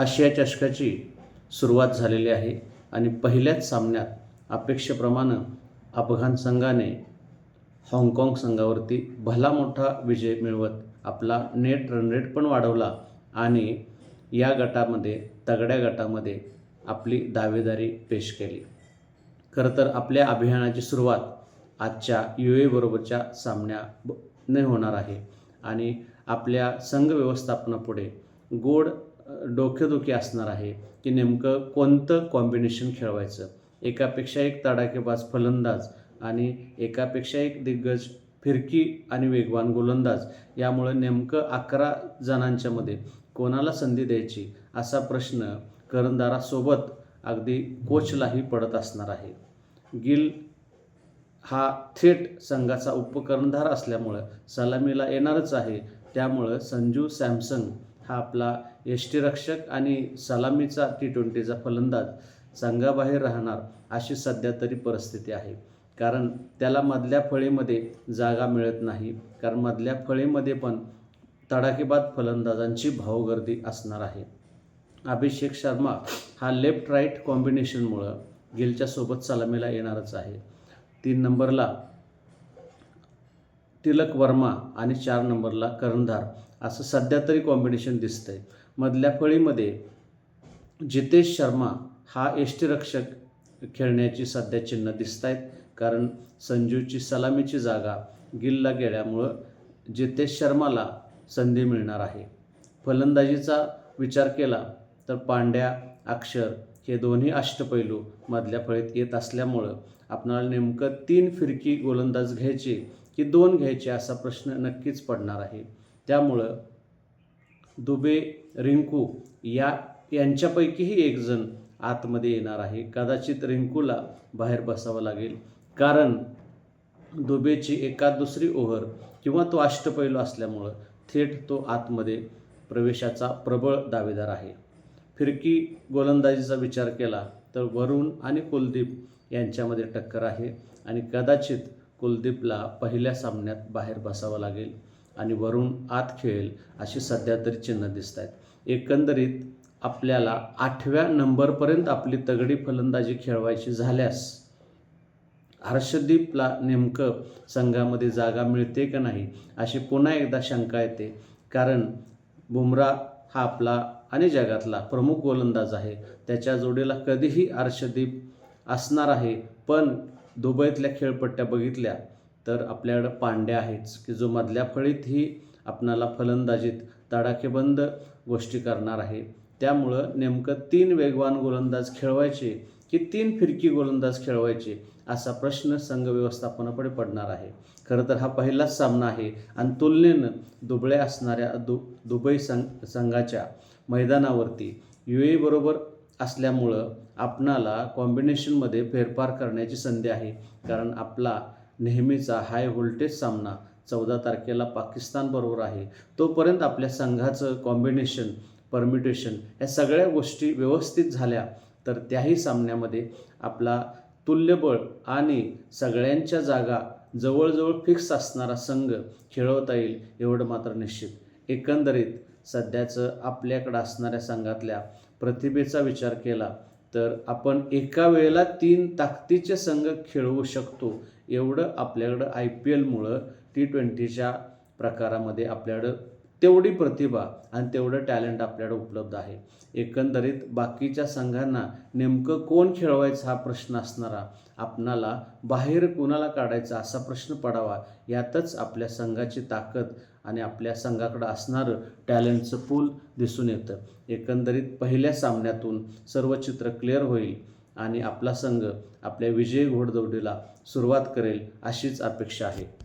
आशिया चषकाची सुरुवात झालेली आहे आणि पहिल्याच सामन्यात अपेक्षेप्रमाणे अफगाण संघाने हाँगकाँग संघावरती भला मोठा विजय मिळवत आपला नेट रन रेट पण वाढवला आणि या गटामध्ये तगड्या गटामध्ये आपली दावेदारी पेश केली. खरं तर आपल्या अभियानाची सुरुवात आजच्या यू एबरोबरच्या सामन्याने होणार आहे आणि आपल्या संघ व्यवस्थापनापुढे गोड डोकेदुखी असणार आहे की नेमकं कोणतं कॉम्बिनेशन खेळवायचं? एकापेक्षा एक तडाखेबाज फलंदाज आणि एकापेक्षा एक दिग्गज फिरकी आणि वेगवान गोलंदाज यामुळं नेमकं अकरा जणांच्यामध्ये कोणाला संधी द्यायची असा प्रश्न करंदारासोबत अगदी कोचलाही पडत असणार आहे. गिल हा थेट संघाचा उपकर्णधार असल्यामुळं सलामीला येणारच आहे. त्यामुळं संजू सॅमसंग हा आपला यष्टीरक्षक आणि सलामीचा टी ट्वेंटीचा फलंदाज संघाबाहेर राहणार अशी सध्या तरी परिस्थिती आहे. कारण त्याला मधल्या फळीमध्ये जागा मिळत नाही. कारण मधल्या फळीमध्ये पण तडाखेबाद फलंदाजांची भावगर्दी असणार आहे. अभिषेक शर्मा हा लेफ्ट राईट कॉम्बिनेशनमुळं गिलच्या सोबत सलामीला येणारच आहे. तीन नंबरला तिलक वर्मा आणि चार नंबरला कर्णधार. असं सध्या तरी कॉम्बिनेशन दिसतंय. मधल्या फळीमध्ये जितेश शर्मा हा यष्टीरक्षक खेळण्याची सध्या चिन्ह दिसत आहेत कारण संजूची सलामीची जागा गिलला गेल्यामुळं जितेश शर्माला संधी मिळणार आहे. फलंदाजीचा विचार केला तर पांड्या अक्षर हे दोन्ही अष्टपैलू मधल्या फळीत येत असल्यामुळं आपणाला नेमकं तीन फिरकी गोलंदाज घ्यायची की दोन घ्यायचे असा प्रश्न नक्कीच पडणार आहे. त्यामुळं दुबे रिंकू या यांच्यापैकीही एक जण आतमध्ये येणार आहे. कदाचित रिंकूला बाहेर बसावं लागेल. कारण दुबेची एका दुसरी ओव्हर किंवा तो अष्टपैलू असल्यामुळं थेट तो आतमध्ये प्रवेशाचा प्रबळ दावेदार आहे. फिरकी गोलंदाजीचा विचार केला तर वरुण आणि कुलदीप यांच्यामध्ये टक्कर आहे. आणि कदाचित कुलदीपला पहिल्या सामन्यात बाहेर बसावं लागेल आणि वरुण आत खेळेल अशी सध्या तरी चिन्ह दिसत आहेत एकंदरीत आपल्याला आठव्या नंबरपर्यंत आपली तगडी फलंदाजी खेळवायची झाल्यास हर्षदीपला नेमकं संघामध्ये जागा मिळते का नाही अशी पुन्हा एकदा शंका येते. कारण बुमरा हा आपला आणि जगातला प्रमुख गोलंदाज आहे. त्याच्या जोडीला कधीही हर्षदीप असणार आहे. पण दुबईतल्या खेळपट्ट्या बघितल्या तर आपल्याकडं पांड्या आहेच की जो मधल्या फळीतही आपणाला फलंदाजीत तडाखेबंद गोष्टी करणार आहे. त्यामुळं नेमकं तीन वेगवान गोलंदाज खेळवायचे की तीन फिरकी गोलंदाज खेळवायचे असा प्रश्न संघ व्यवस्थापनापुढे पडणार आहे. खरं तर हा पहिलाच सामना आहे आणि तुलनेनं दुबळे असणाऱ्या दु दुबई संघ संघाच्या मैदानावरती यू ए बरोबर असल्यामुळं आपणाला कॉम्बिनेशनमध्ये फेरफार करण्याची संधी आहे. कारण आपला नेहमीचा हाय व्होल्टेज सामना चौदा तारखेला पाकिस्तानबरोबर आहे. तोपर्यंत आपल्या संघाचं कॉम्बिनेशन परमिटेशन या सगळ्या गोष्टी व्यवस्थित झाल्या तर त्याही सामन्यामध्ये आपला तुल्यबळ आणि सगळ्यांच्या जागा जवळजवळ फिक्स असणारा संघ खेळवता येईल एवढं मात्र निश्चित. एकंदरीत सध्याचं आपल्याकडं असणाऱ्या संघातल्या प्रतिभेचा विचार केला तर आपण एका वेळेला तीन ताकदीचे संघ खेळवू शकतो एवढं आपल्याकडं आय पी एलमुळं टी ट्वेंटीच्या प्रकारामध्ये आपल्याकडं तेवढी प्रतिभा आणि तेवढं टॅलेंट आपल्याकडं उपलब्ध आहे. एकंदरीत बाकीच्या संघांना नेमकं कोण खेळवायचं हा प्रश्न असणारा आपणाला बाहेर कोणाला काढायचा असा प्रश्न पडावा यातच आपल्या संघाची ताकद आणि आपल्या संघाकडं असणारं टॅलेंटचं पूल दिसून येतं. एकंदरीत पहिल्या सामन्यातून सर्व चित्र क्लिअर होईल आणि आपला संघ आपल्या विजयी घोडदौडीला सुरुवात करेल अशीच अपेक्षा आहे.